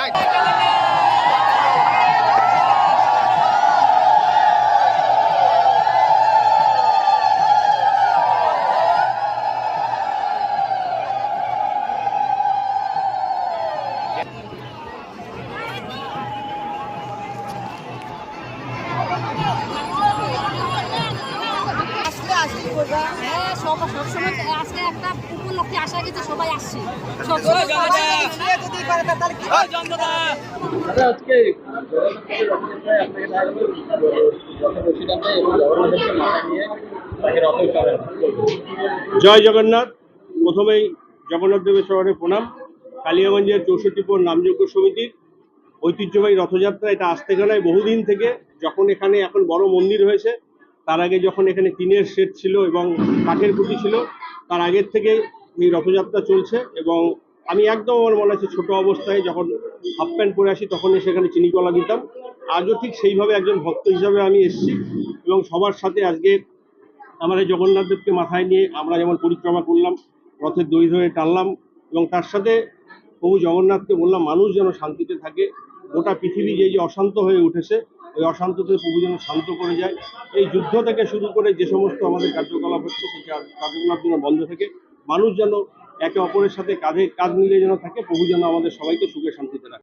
Right গেল জয় জগন্নাথ। প্রথমেই জগন্নাথ দেবের শহরে প্রণাম। কালিয়াগঞ্জের চৌষট্টিপুর নামযোগ্য সমিতির ঐতিহ্যবাহী রথযাত্রা এটা আসতে গেলায় বহুদিন থেকে যখন এখানে এখন বড় মন্দির হয়েছে তার আগে যখন এখানে টিনের শেড ছিল এবং কাঠের খুঁটি ছিল, তার আগের থেকে এই রথযাত্রা চলছে এবং আমি একদম আমার মনে আছে ছোটো অবস্থায় যখন হাফ প্যান্ট পরে আসি তখন সেখানে চিনি চিনিকলা দিতাম। আজও ঠিক সেইভাবে একজন ভক্ত হিসাবে আমি এসেছি এবং সবার সাথে আজকে আমাদের জগন্নাথ দেবকে মাথায় নিয়ে আমরা যেমন পরিক্রমা করলাম, রথের দই ধরে টানলাম এবং তার সাথে প্রভু জগন্নাথকে বললাম, মানুষ যেন শান্তিতে থাকে, গোটা পৃথিবী যে যে অশান্ত হয়ে উঠেছে ওই অশান্ততে প্রভু যেন শান্ত করে যায়। এই যুদ্ধ থেকে শুরু করে যে সমস্ত আমাদের কার্যকলাপ হচ্ছে সেই কার- কার্যকলাপ যেন বন্ধ থাকে, মানুষ যেন একে অপরের সাথে কাঁধে কাঁধ মিলিয়ে যেন থাকে, প্রভু যেন আমাদের সবাইকে সুখে শান্তিতে রাখে।